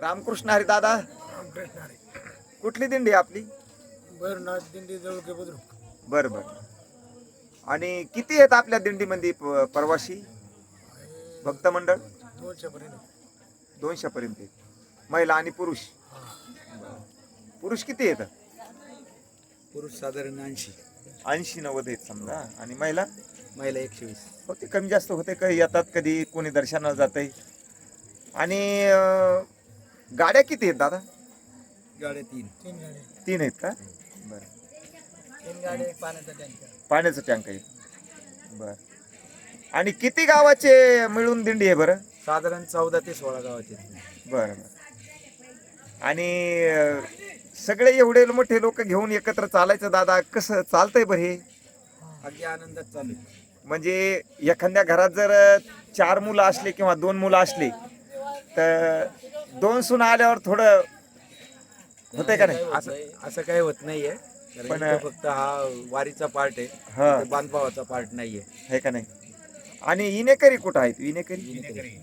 रामकृष्ण हरी दादा. रामकृष्ण हरी कुठली दिंडी आहे आपली? भैरवनाथ दिंडी जवळ के बुद्रुक. बरं बरं. आणि किती आहेत आपल्या दिंडीमध्ये प- प्रवासी? भक्त मंडळ? दोनशे पर्यंत दोनशे पर्यंत आहेत. महिला आणि पुरुष? पुरुष किती येतात पुरुष साधारण ऐंशी. ऐंशी नव्वद आहेत समजा. आणि महिला? महिला एकशे वीस होते कमी जास्त होते कधी येतात कधी कोणी दर्शनाला जाते आणि अं, गाड्या किती आहेत दादा? गाड्या तीन. तीन गाडी तीन आहेत का? बरं. तीन एक पाण्याचा टँकर. पाण्याचं टँक आहे. बरं. आणि किती गावाचे मिळून दिंडी आहे बरं? साधारण चौदा ते सोळा गावाचे. बरं बरं. आणि अं, सगळे एवढे मोठे लोक घेऊन एकत्र चालायचं दादा कसं चालतंय बरं हे? अगदी आनंदात चालू आहे. म्हणजे एखाद्या घरात जर चार मुलं असले किंवा दोन मुलं असली तर दोन सुना आल्यावर थोडं होतंय का नाही? असं असं काही होत नाहीये. कारण पण- इथं फक्त हा वारीचा पार्ट आहे. हा. बांधभावाचा पार्ट नाहीये. आहे का नाही? आणि इनेकरी कुठं आहेत? इनेकरी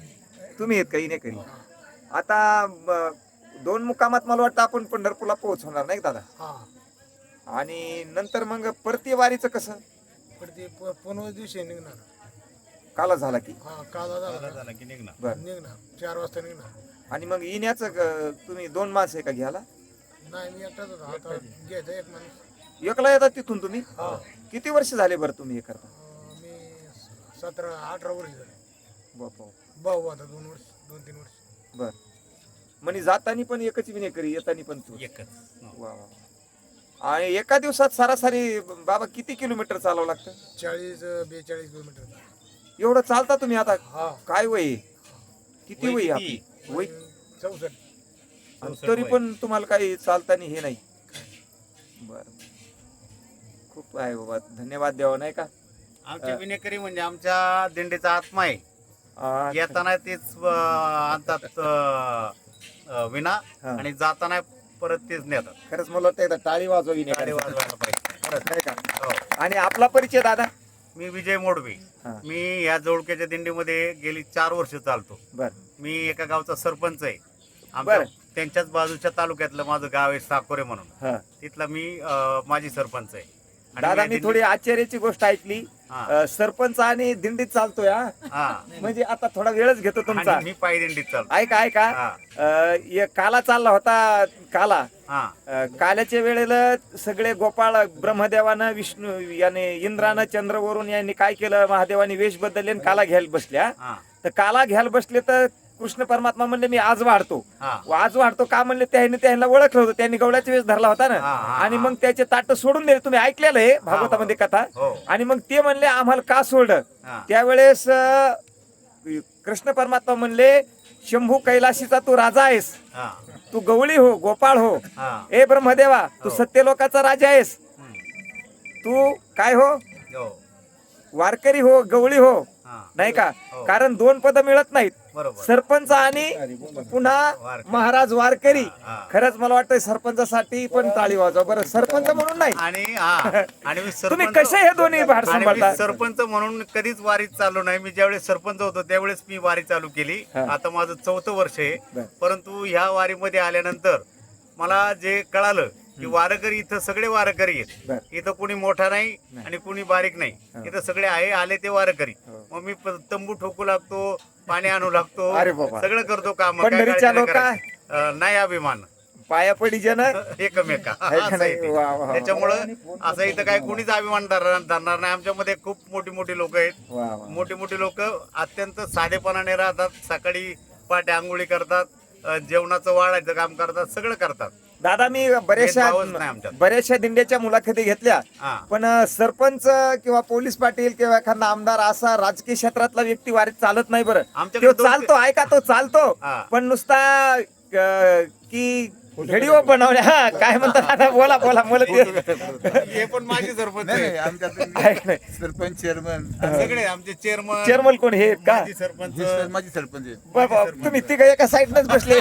तुम्ही आहेत का इनेकरी आता दोन मुक्कामात मला वाटतं आपण पंढरपूरला पोहोचवणार नाही का दादा? हा. आणि नंतर मग परती वारीचं कसं? पण ते प- पंधरा दिवशी निघणार. काला झाला की. हा काला झाला. बर. निघणार. चार वाजता निघणार. आणि मग इण्याचं क- तुम्ही दोन माणसं आहे का घ्यायला? नाही मी एकटाच होतो. आता घ्यायचा एक माणूस. एकला येतात तिथून तुम्ही? हा. किती वर्ष झाले बरं तुम्ही हे करता? अं, मी सतरा अठरा वर्ष झाले. बापा भाऊ आता दोन वर्ष दोन तीन वर्ष. बर. म्हणे जातानी पण एकच विनेकरी येतानी पण तू वा वा आणि एका दिवसात सरासरी बाबा किती किलोमीटर चालावं लागतं? चाळीस बेचाळीस किलोमीटर. एवढं चालता तुम्ही आता? हा. काय वय आहे? किती वय आहे आपली? वय? चौसष्ट. आणि तरी पण तुम्हाला काही चालताना हे नाही. बर. खूप आहे बाबा. धन्यवाद द्यावा नाही का? आमचे विनेकरी म्हणजे आमच्या दिंडीचा आत्मा आहे. आ, येताना तेच अं, आणतात अं, अं, विना हा. आणि जाताना परत तेच नेतात. खरंच मला वाटतं एकदा टाळी वाजवावी गाडी नाही वाजवायला पाहिजे. नाही का? हो. आणि आपला परिचय दादा? मी विजय मोडवे. हा. मी या जवळक्याच्या दिंडीमध्ये गेली चार वर्ष चालतो. बर. मी एका गावचा सरपंच आहे. आमच्या बरं. त्यांच्याच बाजूच्या तालुक्यातलं माझं गाव आहे साकोरे म्हणून. हा. तिथला मी अं, माजी सरपंच आहे. आणि दादा मी दिंडी- थोडी आश्चर्याची गोष्ट ऐकली. हा. अ, सरपंच आणि दिंडीत चालतोय हा? हा. म्हणजे आता थोडा वेळच घेतो तुमचा. आणि मी पायी दिंडीत चालतो. ऐका ऐका हा. अ, काला चालला होता काला. हा. अ, काल्याच्या वेळेला सगळे गोपाळ ब्रह्मदेवानं विष्णू याने इंद्रानं चंद्रवरून यांनी काय केलं? महादेवाने वेश बदलले आणि काला घ्यायला बसल्या. हा. तर काला घ्यायला बसले तर कृष्ण परमात्मा म्हणले मी आज वाढतो. आज वाढतो का म्हणले त्याने त्यांना ओळखलं होतं. त्यांनी गवळ्याचा वेश धरला होता ना. आणि. मग त्याचे ताट सोडून दिले. तुम्ही ऐकलेलं आहे भागवतामध्ये कथा? हो. आणि मग ते म्हणले आम्हाला का सोडलं? हा. त्यावेळेस कृष्ण परमात्मा म्हणले शंभू कैलाशीचा तू राजा आहेस. तू गवळी हो गोपाळ हो. ए ब्रह्मदेवा तू हो. सत्यलोकाचा राजा आहेस. तू काय हो? हो. वारकरी हो गवळी हो. नाही का. कारण दोन पद मिळत नाहीत. सरपंच आणि पुन्हा. महाराज वारकरी. खरंच मला वाटतं सरपंचासाठी पण टाळी वाजवा बरं सरपंच म्हणून नाही आणि हा आणि मी तुम्ही सरपंच कसे हे दोन्ही भार आणि मी सांभाळता सरपंच म्हणून कधीच वारीत चाललो नाही मी ज्यावेळेस सरपंच होतो त्यावेळेस मी वारी चालू केली हा. आता माझं चौथं वर्ष आहे. परंतु ह्या वारीमध्ये आल्यानंतर मला जे कळालं की वारकरी इथं सगळे वारकरी बर. आहेत इथं कुणी मोठा नाही आणि कुणी बारीक हा. नाही इथं सगळे आहे आले ते वारकरी हो. मग मी प- तंबू ठोकू लागतो पाणी आणू लागतो. अरे बाबा. सगळं करतो काम. पंढरीच्या लोका- नाही अभिमान. पाया पडी जन एकमेका. आहे का असं नाही? आहे ते. वा, वा, वा. त्याच्यामुळं असं इथं काय कुणीच अभिमान धरणार धरणार नाही. आमच्यामध्ये खूप मोठी मोठी लोक आहेत. वा वा. मोठी मोठी लोक अत्यंत साधेपणाने राहतात. सकाळी पाटे आंघोळी करतात. जेवणाचं वाढायचं काम करतात सगळं करतात. दादा मी बऱ्याचशा भेदभावच नाही आमच्यात. बऱ्याचशा दिंड्याच्या मुलाखती घेतल्या. हा. पण अ, सरपंच किंवा पोलीस पाटील किंवा एखादा आमदार असा राजकीय क्षेत्रातला व्यक्ती वारीत चालत नाही बरं. आमच्याकडे तो दोन- चालतो ऐका तो चालतो. हा. पण नुसता अ, की व्हिडिओ बनवल्या. हा, काय म्हणतात आता? बोला बोला मला ते. हे पण माझे सरपंच नाही आहेत. आमच्यात ऐक नाही सरपंच चेअरमन सगळे आमचे चेअरमन चेअरमन कोण हे? आहेत का? माजी सरपंच. हे सर- माझे सरपंच आहे. बाबा, तुम्ही तिघ एका साईडनच बसले.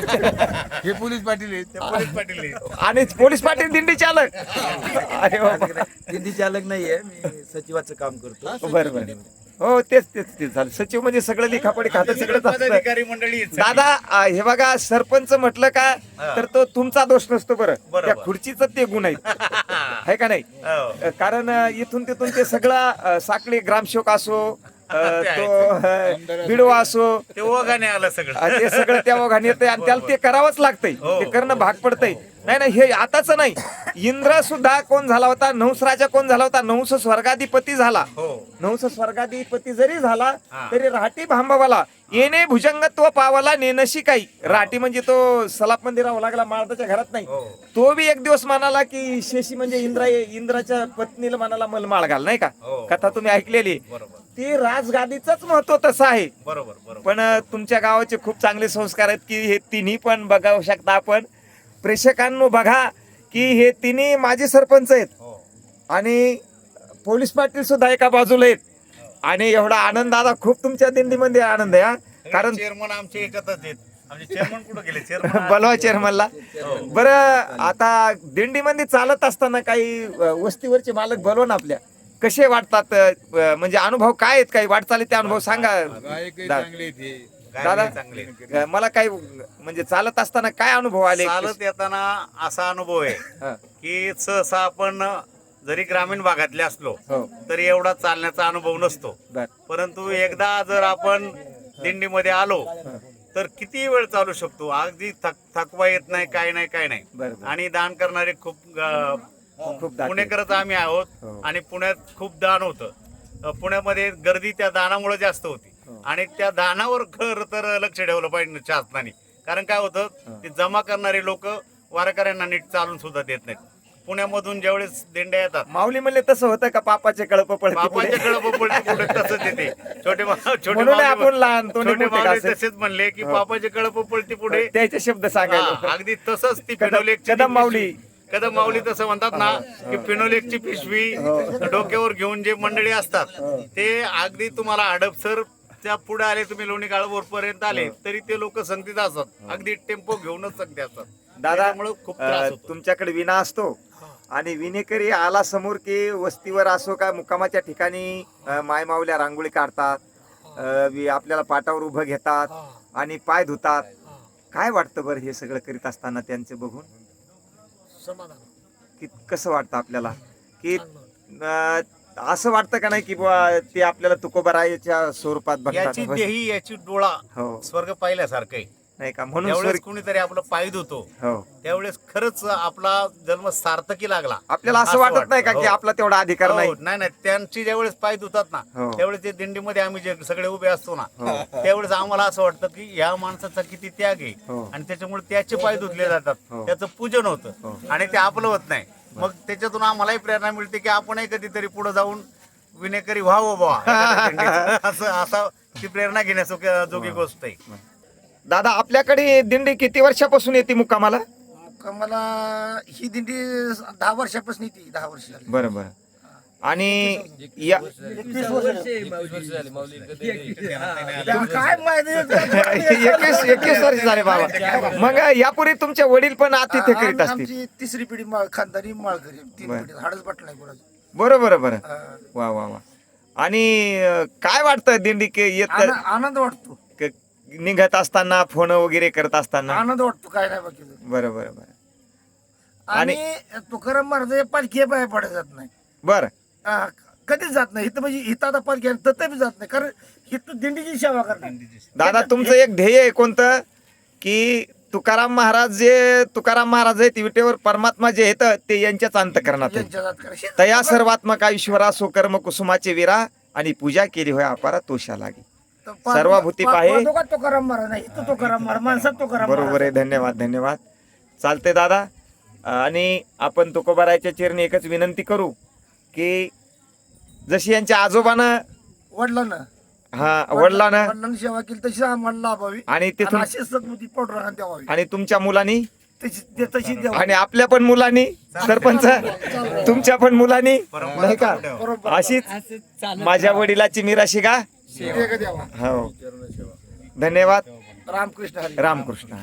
हे पोलीस पाटील आहेत. पोलीस पाटील आहेत. आणि पोलीस पाटील दिंडी चालक. अरे बाबा. दिंडी चालक नाहीये मी सचिवाचं काम करतो. बरं बरं. हो तेच तेच तेच झालं सचिव म्हणजे सगळं लिखापडी खातं सगळंच असतं मंडळी आहेत सगळी. दादा आ, हे बघा सरपंच म्हटलं का हा. तर तो तुमचा दोष नसतो बरं बरोबर. त्या खुर्चीच ते गुण आहे का नाही हो. कारण अ, इथून तिथून ते सगळं अ, साखळी ग्रामसेवक असो अ, ते तो अ, बिडवा असो ते ओघाने आलं सगळं. ते सगळं त्या ओघाने येतंय आणि त्याला ते करावंच लागतंय. हो. ते करणं भाग पडतंय. नाही नाही हे आताच नाही. इंद्र सुद्धा कोण झाला होता? नहुस राजा कोण झाला होता? नहुस स्वर्गाधिपती झाला. हो. नहुस स्वर्गाधिपती जरी झाला हा. तरी राहटी भांबावाला. येणे भुजंगत्व पावाला नेनशी काही. राहटी म्हणजे तो सलापमध्ये राहावं लागला माळदाच्या घरात नाही. हो. तो बी एक दिवस म्हणाला की शेशी म्हणजे इंद्रा इंद्राच्या पत्नीला म्हणाला मलमाळ घाल नाही का? हो. कथा तुम्ही ऐकलेली. ती राजगादीच महत्त्व तसं आहे. बरोबर पण तुमच्या गावाचे खूप चांगले संस्कार आहेत की हे तिन्ही पण बघावू शकता आपण. प्रेक्षकांनो बघा की हे तिन्ही माजी सरपंच आहेत. हो. आणि पोलीस पाटील सुद्धा एका बाजूला आहेत. आणि एवढा आनंद दादा खूप तुमच्या दिंडीमध्ये आनंद आहे हा. कारण चेअरमन आमचे एकत्रच आहेत. आमचे चेअरमन कुठे गेले? चेअरमन बलवा चेअरमनला बरं आता दिंडीमध्ये चालत असताना काही वस्तीवरचे मालक बलवून आपल्या. कसे वाटतात म्हणजे अनुभव काय आहेत? काही वाटचाली ते अनुभव सांगा. दादा मला काही म्हणजे चालत असताना काय अनुभव आले? चालत येताना असा अनुभव आहे हा, की सहसा आपण जरी ग्रामीण भागातले असलो हो. तरी एवढा चालण्याचा अनुभव नसतो. परंतु एकदा जर आपण दिंडीमध्ये आलो तर किती वेळ चालू शकतो? अगदी थक थकवा येत नाही काय नाही काय नाही. आणि दान करणारे खूप पुणेकरच आम्ही आहोत हो. आणि पुण्यात खूप दान होतं. पुण्यामध्ये गर्दी त्या दानामुळे जास्त होती. हो. आणि त्या दानावर खर तर लक्ष ठेवलं पाहिजे शासनाने. कारण काय होतं ते जमा करणारे लोक वारकऱ्यांना नीट चालून सुद्धा देत नाहीत. पुण्यामधून ज्यावेळेस दिंड्या येतात. माऊली म्हणले तसं होतं का? पापाचे कळप पडते बापाच्या पुढे? पुढे तसंच येते. छोटे मा- छोटे म्हणून माऊली- आपण लहान, छोटे माऊली. तसेच म्हणले की हो. बापाचे कळप पडते पुढे. त्याचे शब्द हा, सांगायला अगदी तसंच ती कदम- फिनोलेकची कदम माऊली. कदम माऊली तसं म्हणतात ना की फिनोलेकची पिशवी डोक्यावर घेऊन जे मंडळी असतात ते अगदी तुम्हाला अडपसर त्या पुढे आले तुम्ही लोणी काळभोर पर्यंत आले तरी ते लोक संगतीत असतात. अगदी टेम्पो घेऊनच संगती असतात. दादा खूप तुमच्याकडे विना असतो. आणि विनेकरी आला समोर की वस्तीवर असो का मुक्कामाच्या ठिकाणी अ, माय माऊल्या रांगोळी काढतात आपल्याला पाटावर उभं घेतात आणि पाय धुतात. काय वाटतं बरं हे सगळं करीत असताना त्यांचे बघून? समाधान. की कसं वाटतं आपल्याला? की असं वाटतं का नाही की बुवा ते आपल्याला तुकोबरायच्या स्वरूपात बघतात? याची डोळा हो. स्वर्ग पाहिल्यासारखं आहे. नाही का म्हणून स्वर्ग कुणीतरी आपलं पाय धुतो हो त्यावेळेस खरंच आपला जन्म सार्थकी लागला आपल्याला असं वाटत नाही का की हो. आपला तेवढा अधिकार हो, नाही नाही नाही त्यांची ज्यावेळेस पाय धुतात ना हो. त्यावेळेस ते दिंडीमध्ये आम्ही जे सगळे उभे असतो ना हो. त्यावेळेस आम्हाला असं वाटतं की या माणसाचा किती त्याग आहे हो. आणि त्याच्यामुळे त्याचे पाय धुतले जातात हो. त्याचं पूजन होतं. आणि ते आपलं होत नाही मग त्याच्यातून आम्हालाही प्रेरणा मिळते की आपणही कधीतरी पुढे जाऊन विनेकरी व्हावं दिंडीत. असं असा ती प्रेरणा घेण्यासो जोगी गोष्ट आहे दादा आपल्याकडे दिंडी किती वर्षापासून येते मुक्कामाला? मला ही दिंडी दहा वर्षापासून येते दहा वर्ष झाली. बरं बरं. आणि या काय माहिती? एकवीस एकवीस वर्ष झाले बाबा. मग यापूर्वी तुमचे वडील पण आतिथ्य करीत असतील. आमची तिसरी पिढी माळ खानदारी माळकरी. तीन बरं. पिढी. हाडच नाही कोणाचं. बरं बरं बरं. हा. वा वा वा. आणि अं, काय वाटतं दिंडी के येत? आन- आनंद वाटतो. निघत असताना फोन वगैरे करत असताना. आनंद वाटतो काय नाही बाकी बरं बरं बरं. आणि तुकाराम महाराज पालखी पाय पडत जात नाही. बरं. हा, कधीच जात नाही. इथं म्हणजे इथं आता पालखी आहे, तिथं बी जात नाही. कारण इथं दिंडीची सेवा करणार दादा तुमचं एक ध्येय आहे कोणतं? की तुकाराम महाराज जे तुकाराम महाराज आहेत विटेवर परमात्मा जे आहेत ते यांच्याच अंतकरणात आहे. यांच्या जात करा. तया सर्वात्मका ईश्वरा सो कर्म कुसुमाचे विरा आणि पूजा केली होय अपारा तोषा लागे सर्वभूती पा- पाहे. माणसात बरोबर. आहे धन्यवाद धन्यवाद. चालते दादा. आणि आपण तुकोबारायच्या चरणी एकच विनंती करू की जशी यांच्या आजोबानं वडिलांना. हा वडिलानं वडिलांनी सेवा केली तशी आम्हाला लाभावी. आणि आणि तिथून अशीच सद्बुद्धी द्यावी. आणि तुमच्या मुलांनी? तशी ते तशी द्यावी. आणि आपल्या पण मुलांनी? सरपंच तुमच्या पण मुलांनी? नाही का? अशीच माझ्या वडिलाची मिराशी का हो. धन्यवाद. रामकृष्ण हरी. रामकृष्ण.